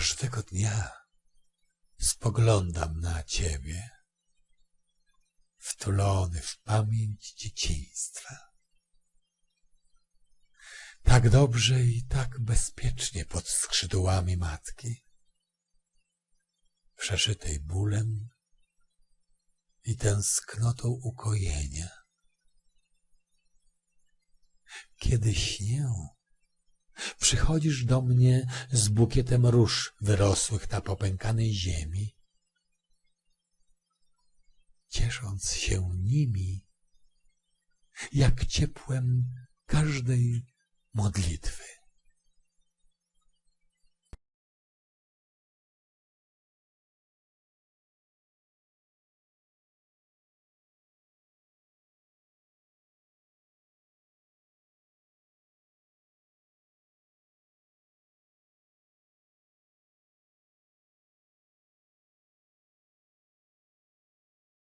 Każdego dnia spoglądam na ciebie, wtulony w pamięć dzieciństwa. Tak dobrze i tak bezpiecznie pod skrzydłami matki, przeszytej bólem i tęsknotą ukojenia. Kiedy śnię, przychodzisz do mnie z bukietem róż wyrosłych na popękanej ziemi. Ciesząc się nimi, jak ciepłem każdej modlitwy.